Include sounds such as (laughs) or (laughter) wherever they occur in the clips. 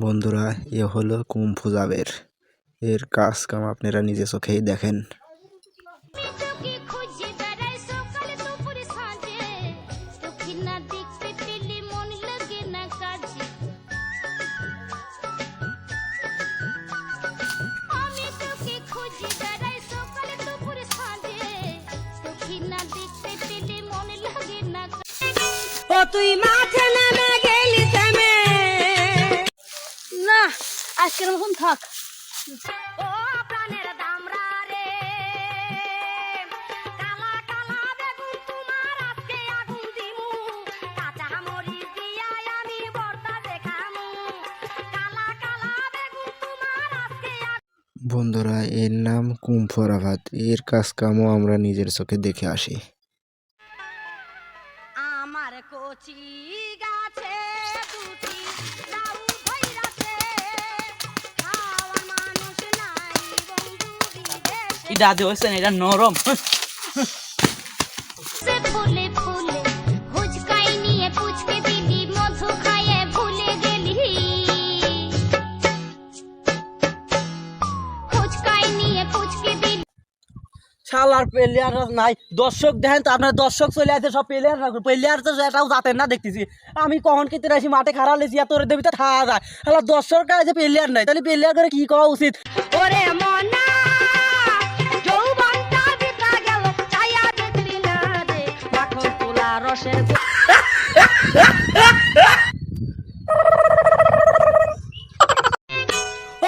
বন্ধুরা এ হলো কুম্ফু জাবের। এর কাজ কাম আপনারা নিজে চোখেই দেখেন। না না না না তুই মাঠে নেমে কালা বেগুন তোমার আজকে বন্ধুরা এর নাম কুম্ফু রাভাত এর কাজ কামও আমরা নিজের চোখে দেখে আসি। আমার কচি গাছে দুটি দিলি শালার প্লেয়ার নাই। দর্শক দেখেন তো আপনার দর্শক চলে আসে সব প্লেয়ার প্লেয়ার তো না দেখতেছি। আমি কখন কেটে আসি মাঠে খারাপ লেছি এত দেবী তো থাকা যায়। দর্শক কাছে প্লেয়ার নাই তাহলে প্লেয়ার করে কি করা উচিত? ওরে রসের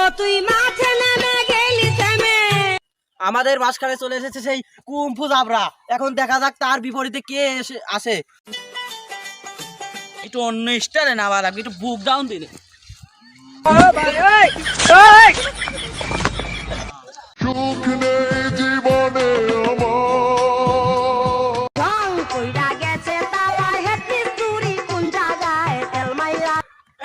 ও তুই মাঠে নেমে গেলি থেমে আমাদের মাঝখানে চলে এসেছে সেই কুম্ফু জাবরা। এখন দেখা যাক তার বিপরীতে কে এসে আসে। একটু অন্য স্টাইলে না বাদ একটু বুক ডাউন দিলে। সুখ নেই।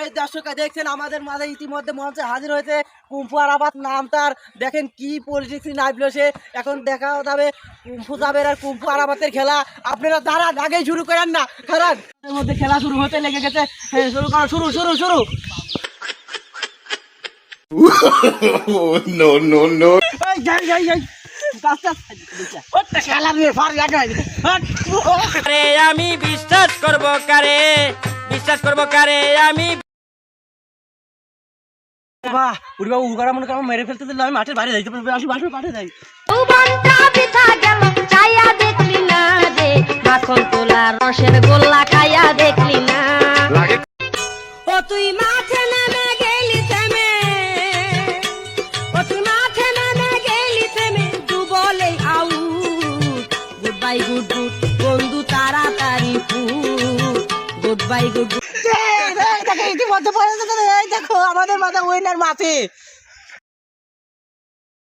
এই দর্শক দেখছেন আমাদের মাঝে ইতিমধ্যে মঞ্চে হাজির হয়েছে কুম্ফু আরাবাত নাম তার। দেখেন কি পলিটিক্স নাইবলো সে এখন দেখা যাবে কুম্ফু জাবের আর কুম্ফু আরাবাতের খেলা। আপনারা দাঁড়ান আগেই শুরু করেন না খারাপ মধ্যে খেলা শুরু হতে লেগে গেছে। হ্যাঁ, শুরু করো শুরু শুরু শুরু। (laughs) No no no. এই যাই যাই যাই। খেলা নিয়ে ফার লাগাই আরে আমি বিশ্বাস করব কারে? বিশ্বাস করব কারে আমি উড়ি বাবু উগারা মনে করো মেরে ফেলতে দিলে আমি মাঠের বাইরে যাইতে পারব আসি মাঠের বাইরে যাই। যৌবনটা বিতা গেল চাইয়া দেখলি না রে মাখন তোলা রসের গোল্লা খাইয়া দেখলি না। ও তুই মাঠে নেমে গেলি থেমে ও তুই মাঠে নেমে গেলি থেমে তু বলে আউ গুড বাই গুড গুড বন্ধু তাড়াতাড়ি গুড বাই গুড গুড ইতিমধ্যে পড়ে দেখো আমাদের মাথা উইনার মাঠে